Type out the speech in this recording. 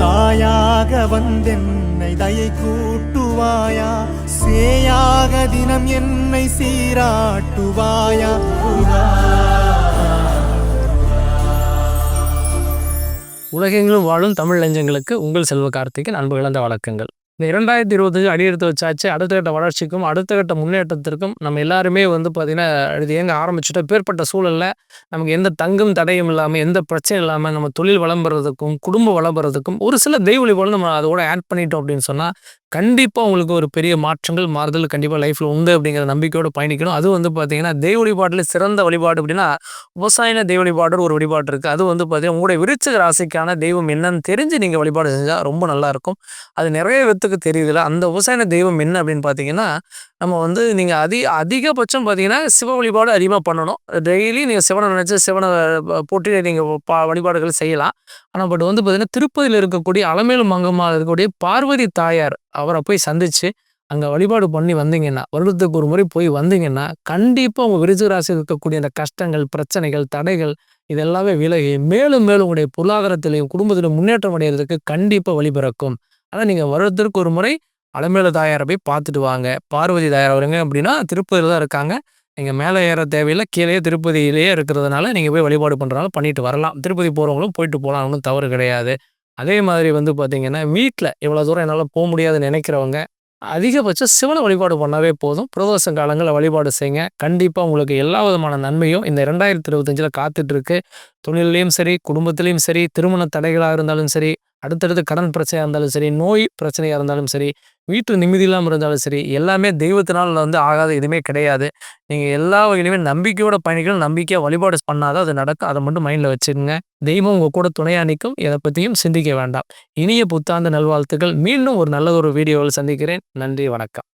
தாயாக வந்தென்னை தயை கூட்டுவாயா? சேயாக தினம் என்னை சீராட்டுவாயா? உலகெங்கிலும் வாழும் தமிழ் லஞ்சங்களுக்கு உங்கள் செல்வ கார்த்திகன் அன்பு இழந்த வழக்கங்கள் இந்த இரண்டாயிரத்தி இருபதுக்கு அடியெடுத்து வச்சாச்சு. அடுத்த கட்ட வளர்ச்சிக்கும் அடுத்த கட்ட முன்னேற்றத்திற்கும் நம்ம எல்லாருமே வந்து பார்த்திங்கன்னா இது எங்க ஆரம்பிச்சுட்டு பேர்பட்ட சூழலில் நமக்கு எந்த தங்கும் தடையும் இல்லாமல் எந்த பிரச்சனையும் இல்லாமல் நம்ம தொழில் வளம் பெறதுக்கும் குடும்ப வளம் பெறதுக்கும் ஒரு சில தெய்வ வழிபாடு நம்ம அதோட ஆட் பண்ணிட்டோம் அப்படின்னு சொன்னால் கண்டிப்பாக உங்களுக்கு ஒரு பெரிய மாற்றங்கள் மாறுதல் கண்டிப்பாக லைஃப்பில் உண்டு அப்படிங்கிற நம்பிக்கையோடு பயணிக்கணும். அது வந்து பார்த்தீங்கன்னா தெய்வ வழிபாட்டில் சிறந்த வழிபாடு அப்படின்னா விவசாயின தெய்வ வழிபாடு ஒரு வழிபாடு இருக்குது அது வந்து பார்த்தீங்கன்னா உங்களுடைய விருச்சிக ராசிக்கான தெய்வம் என்னன்னு தெரிஞ்சு நீங்கள் வழிபாடு செஞ்சால் ரொம்ப நல்லாயிருக்கும் அது நிறைய பேத்துக்கு தெரியுதுல அந்த விவசாயின தெய்வம் என்ன அப்படின்னு பார்த்தீங்கன்னா நம்ம வந்து நீங்கள் அதி அதிகபட்சம் பார்த்தீங்கன்னா சிவ வழிபாடு அதிகமாக பண்ணணும். டெய்லி நீங்கள் சிவனை நினச்சி சிவனை போட்டி நீங்கள் பா வழிபாடுகள் செய்யலாம். ஆனால் பட் வந்து பார்த்தீங்கன்னா திருப்பதியில் இருக்கக்கூடிய அலமேலு மங்கம்மா இருக்கக்கூடிய பார்வதி தாயார் அவரை போய் சந்தித்து அங்கே வழிபாடு பண்ணி வந்தீங்கன்னா வருடத்துக்கு ஒரு முறை போய் வந்தீங்கன்னா கண்டிப்பாக உங்கள் விருச்சிக இருக்கக்கூடிய அந்த கஷ்டங்கள் பிரச்சனைகள் தடைகள் இதெல்லாமே விலகி மேலும் மேலும் உங்களுடைய பொருளாதாரத்திலையும் குடும்பத்திலும் முன்னேற்றம் அடைகிறதுக்கு கண்டிப்பாக வழிபிறக்கும் ஆனால் நீங்கள் வருடத்திற்கு ஒரு முறை அலமேலு தாயாரை போய் பார்த்துட்டு வாங்க. பார்வதி தாயார் வருங்க அப்படின்னா திருப்பதியில் தான் இருக்காங்க. நீங்கள் மேலே ஏற தேவையில்லை கீழே திருப்பதியிலேயே இருக்கிறதுனால நீங்கள் போய் வழிபாடு பண்ணுறனால பண்ணிட்டு வரலாம். திருப்பதி போகிறவங்களும் போயிட்டு போகலாம் ஒன்றும் தவறு கிடையாது. அதே மாதிரி வந்து பார்த்திங்கன்னா வீட்டில் இவ்வளோ தூரம் என்னால் போக முடியாதுன்னு நினைக்கிறவங்க அதிகபட்சம் சிவனை வழிபாடு பண்ணாவே போதும். பிரதோஷ காலங்களில் வழிபாடு செய்யுங்க. கண்டிப்பாக உங்களுக்கு எல்லா விதமான நன்மையும் இந்த ரெண்டாயிரத்தி இருபத்தஞ்சில் காத்துட்ருக்கு தொழிலையும் சரி குடும்பத்துலேயும் சரி திருமண தடைகளாக இருந்தாலும் சரி அடுத்தடுத்து கடன் பிரச்சனையாக இருந்தாலும் சரி நோய் பிரச்சனையாக இருந்தாலும் சரி வீட்டு நிம்மதி இல்லாமல் இருந்தாலும் சரி எல்லாமே தெய்வத்தினால் வந்து ஆகாத எதுவுமே கிடையாது. நீங்கள் எல்லா வகையிலுமே நம்பிக்கையோட பயணிகள் நம்பிக்கையாக வழிபாடு பண்ணாதான் அது நடக்கும். அதை மட்டும் மைண்டில் வச்சுருங்க தெய்வம் உங்கள் கூட துணையாக நிற்கும். எதை பற்றியும் சிந்திக்க வேண்டாம். இனிய புத்தாண்டு நல்வாழ்த்துக்கள். மீண்டும் ஒரு நல்லதொரு வீடியோவில் சந்திக்கிறேன். நன்றி வணக்கம்.